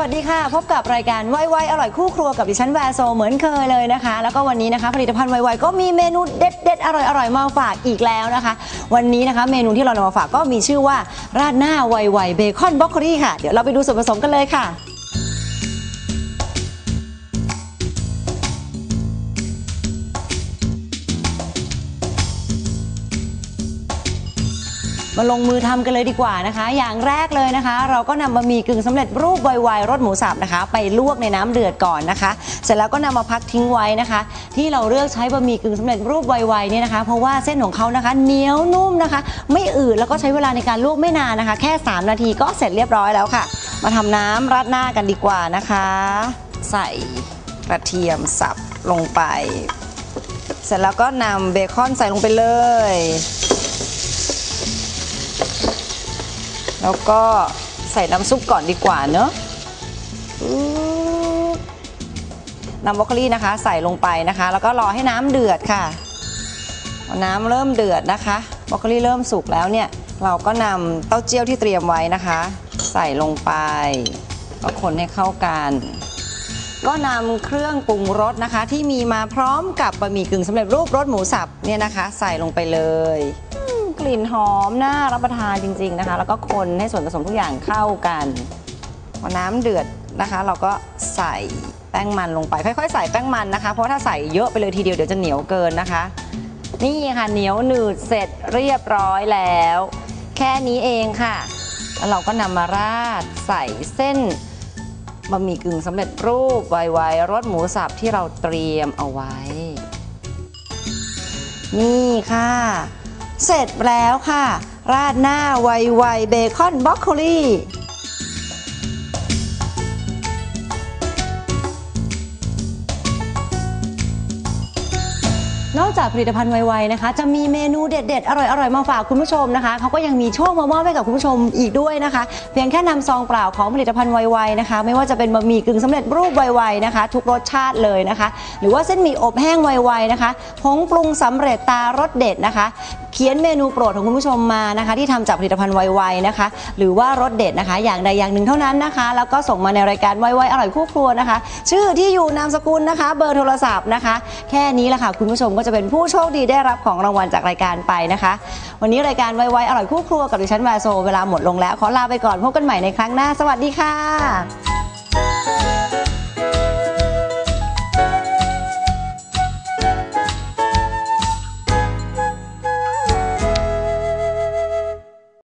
วัสดีค่ะ พบกับรายการไวไวอร่อยคู่ครัวกับดิฉันแวร์โซเหมือนเคยเลยนะคะ แล้วก็วันนี้นะคะผลิตภัณฑ์ไวไวก็มีเมนูเด็ดเด็ดๆอร่อยอร่อยมาฝากอีกแล้วนะคะ วันนี้นะคะเมนูที่เรานำมาฝากก็มีชื่อว่าราดหน้าไวไวเบคอนบล็อกโคลี่ค่ะ เดี๋ยวเราไปดูส่วนผสมกันเลยค่ะ มาลงมือทำกันเลยดีกว่านะคะ อย่างแรกเลยนะคะ เราก็นำบะหมี่กึ่งสำเร็จรูปไวๆรสหมูสับนะคะ ไปลวกในน้ำเดือดก่อนนะคะ เสร็จแล้วก็นำมาพักทิ้งไว้นะคะ ที่เราเลือกใช้บะหมี่กึ่งสำเร็จรูปไวๆเนี่ยนะคะ เพราะว่าเส้นของเขานะคะเหนียวนุ่มนะคะ ไม่อืดแล้วก็ใช้เวลาในการลวกไม่นานนะคะ แค่ 3 นาทีก็เสร็จเรียบร้อยแล้วค่ะ มาทำน้ำราดหน้ากันดีกว่านะคะ ใส่กระเทียมสับลงไป เสร็จแล้วก็นำเบคอนใส่ลงไปเลย แล้วก็ใส่น้ำซุปก่อนดีกว่าเนอะอื้อน้ำบรอกโคลีนะคะ ใส่ลงไปนะคะ แล้วก็รอให้น้ำเดือดค่ะพอน้ำเริ่มเดือดนะคะบรอกโคลีเริ่มสุกแล้วเนี่ย เราก็นำเต้าเจี้ยวที่เตรียมไว้นะคะ ใส่ลงไป ก็คนให้เข้ากัน ก็นำเครื่องปรุงรสนะคะ ที่มีมาพร้อมกับบะหมี่กึ่งสำเร็จรูปรสหมูสับเนี่ยนะคะ ใส่ลงไปเลยอืม กลิ่นหอมน่ารับประทานจริง ๆนะคะ แล้วก็คนให้ส่วนผสมทุกอย่างเข้ากันพอน้ำเดือดนะคะ เราก็ใส่แป้งมันลงไป ค่อยๆ ใส่แป้งมันนะคะ เพราะถ้าใส่เยอะไปเลยทีเดียวเดี๋ยวจะเหนียวเกินนะคะ นี่ค่ะเหนียวหนืดเสร็จเรียบร้อยแล้ว แค่นี้เองค่ะ แล้วเราก็นำมาราดใส่เส้นบะหมี่กึ่งสำเร็จรูปไวๆรสหมูสับที่เราเตรียมเอาไว้ นี่ค่ะ เสร็จแล้วค่ะ ราดหน้าไวๆเบคอนบล็อกโคลี่นอกจากผลิตภัณฑ์ไวๆนะคะ จะมีเมนูเด็ดๆ อร่อยๆ มาฝากคุณผู้ชมนะคะเขาก็ยังมีโชคมามอบให้กับคุณผู้ชมอีกด้วยนะคะ เพียงแค่นำซองเปล่าของผลิตภัณฑ์ไวๆนะคะ ไม่ว่าจะเป็นบะหมี่กึ่งสำเร็จรูปไวๆนะคะ ทุกรสชาติเลยนะคะ หรือว่าเส้นหมี่อบแห้งไวๆนะคะผงปรุงสำเร็จตารสเด็ดนะคะ เขียนเมนูโปรดของคุณผู้ชมมานะคะ ที่ทำจากผลิตภัณฑ์ไวๆนะคะ หรือว่ารสเด็ดนะคะ อย่างใดอย่างหนึ่งเท่านั้นนะคะ แล้วก็ส่งมาในรายการไวๆอร่อยคู่ครัวนะคะ ชื่อที่อยู่นามสกุลนะคะ เบอร์โทรศัพท์นะคะ แค่นี้แหละค่ะคุณผู้ชมก็จะเป็นผู้โชคดีได้รับของรางวัลจากรายการไปนะคะ วันนี้รายการไวๆอร่อยคู่ครัวกับดิฉันวาโซเวลาหมดลงแล้วขอลาไปก่อนพบกันใหม่ในครั้งหน้า สวัสดีค่ะ